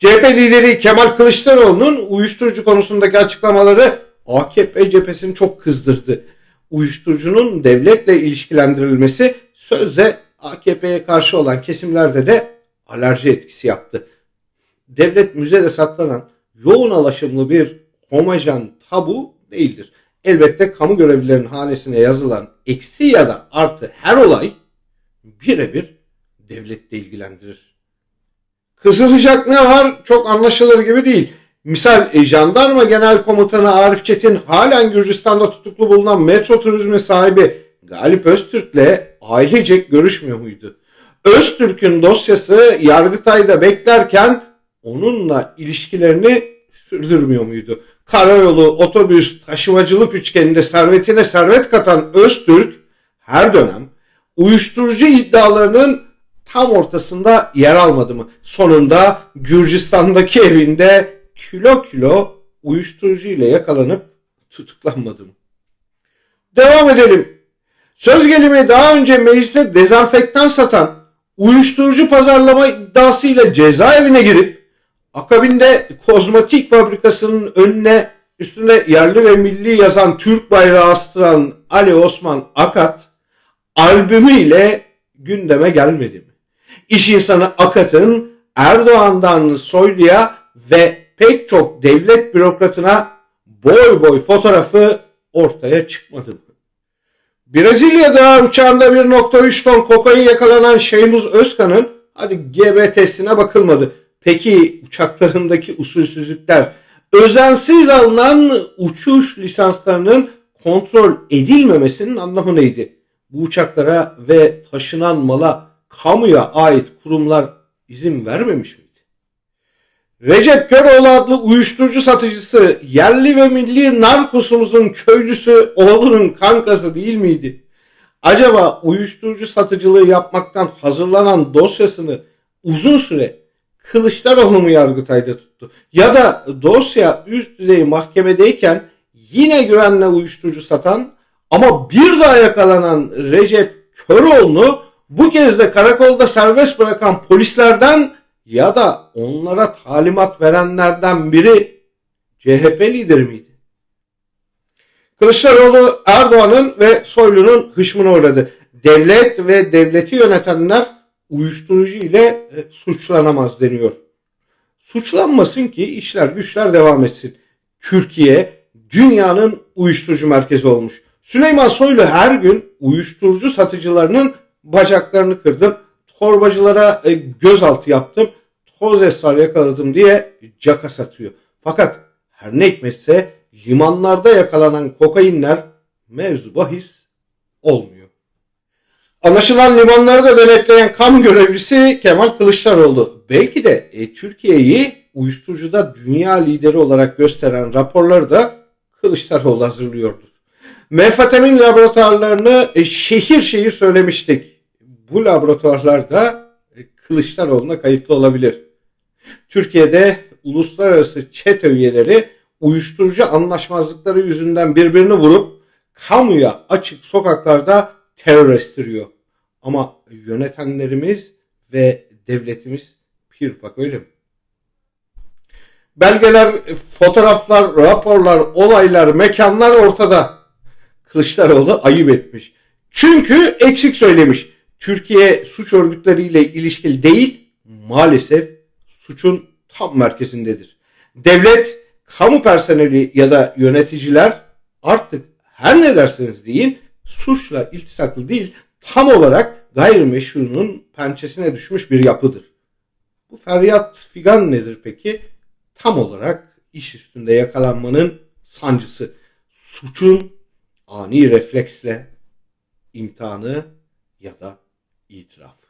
CHP lideri Kemal Kılıçdaroğlu'nun uyuşturucu konusundaki açıklamaları AKP cephesini çok kızdırdı. Uyuşturucunun devletle ilişkilendirilmesi sözde AKP'ye karşı olan kesimlerde de alerji etkisi yaptı. Devlet müzede saklanan yoğun alaşımlı bir homojen tabu değildir. Elbette kamu görevlilerinin hanesine yazılan eksi ya da artı her olay birebir devlette ilgilendirir. Kızılacak ne var çok anlaşılır gibi değil. Misal e, Jandarma Genel Komutanı Arif Çetin halen Gürcistan'da tutuklu bulunan metro turizmi sahibi Galip Öztürk'le ailecek görüşmüyor muydu? Öztürk'ün dosyası Yargıtay'da beklerken onunla ilişkilerini sürdürmüyor muydu? Karayolu, otobüs, taşımacılık üçgeninde servetine servet katan Öztürk her dönem uyuşturucu iddialarının tam ortasında yer almadı mı? Sonunda Gürcistan'daki evinde kilo kilo uyuşturucu ile yakalanıp tutuklanmadı mı? Devam edelim. Söz gelimi daha önce mecliste dezenfektan satan uyuşturucu pazarlama iddiasıyla cezaevine girip akabinde kozmetik fabrikasının önüne üstünde yerli ve milli yazan Türk bayrağı astıran Ali Osman Akat albümüyle gündeme gelmedi mi? İş insanı Akat'ın Erdoğan'dan Soylu'ya ve pek çok devlet bürokratına boy boy fotoğrafı ortaya çıkmadı mı? Brezilya'da uçağında 1.3 ton kokain yakalanan Şeymuz Özkan'ın hadi GBT'sine bakılmadı. Peki uçaklarındaki usulsüzlükler özensiz alınan uçuş lisanslarının kontrol edilmemesinin anlamı neydi? Bu uçaklara ve taşınan mala kamuya ait kurumlar izin vermemiş miydi? Recep Köroğlu adlı uyuşturucu satıcısı yerli ve milli narkosumuzun köylüsü oğlunun kankası değil miydi? Acaba uyuşturucu satıcılığı yapmaktan hazırlanan dosyasını uzun süre Kılıçdaroğlu mu Yargıtay'da tuttu? Ya da dosya üst düzey mahkemedeyken yine güvenle uyuşturucu satan ama bir daha yakalanan Recep Köroğlu'nu bu kez de karakolda serbest bırakan polislerden ya da onlara talimat verenlerden biri CHP lideri miydi? Kılıçdaroğlu Erdoğan'ın ve Soylu'nun hışmına uğradı. Devlet ve devleti yönetenler uyuşturucu ile e, suçlanamaz deniyor. Suçlanmasın ki işler güçler devam etsin. Türkiye dünyanın uyuşturucu merkezi olmuş. Süleyman Soylu her gün uyuşturucu satıcılarının bacaklarını kırdım. Torbacılara e, gözaltı yaptım. Toz esrar yakaladım diye caka satıyor. Fakat her ne hikmetse limanlarda yakalanan kokainler mevzu bahis olmuyor. Anlaşılan limanları da denetleyen kamu görevlisi Kemal Kılıçdaroğlu. Belki de e, Türkiye'yi uyuşturucuda dünya lideri olarak gösteren raporları da Kılıçdaroğlu hazırlıyordur. Mefatamin laboratuvarlarını e, şehir şehir söylemiştik. Bu laboratuvarlar da e, Kılıçdaroğlu'na kayıtlı olabilir. Türkiye'de uluslararası çete üyeleri uyuşturucu anlaşmazlıkları yüzünden birbirini vurup kamuya açık sokaklarda terör estiriyor. Ama yönetenlerimiz ve devletimiz pir bak öyle mi? Belgeler, fotoğraflar, raporlar, olaylar, mekanlar ortada. Kılıçdaroğlu ayıp etmiş. Çünkü eksik söylemiş. Türkiye suç örgütleriyle ilişkili değil, maalesef suçun tam merkezindedir. Devlet, kamu personeli ya da yöneticiler artık her ne derseniz deyin suçla iltisaklı değil, tam olarak gayrimeşrunun pençesine düşmüş bir yapıdır. Bu feryat figan nedir peki? Tam olarak iş üstünde yakalanmanın sancısı. Suçun ani refleksle imtihanı ya da itiraf.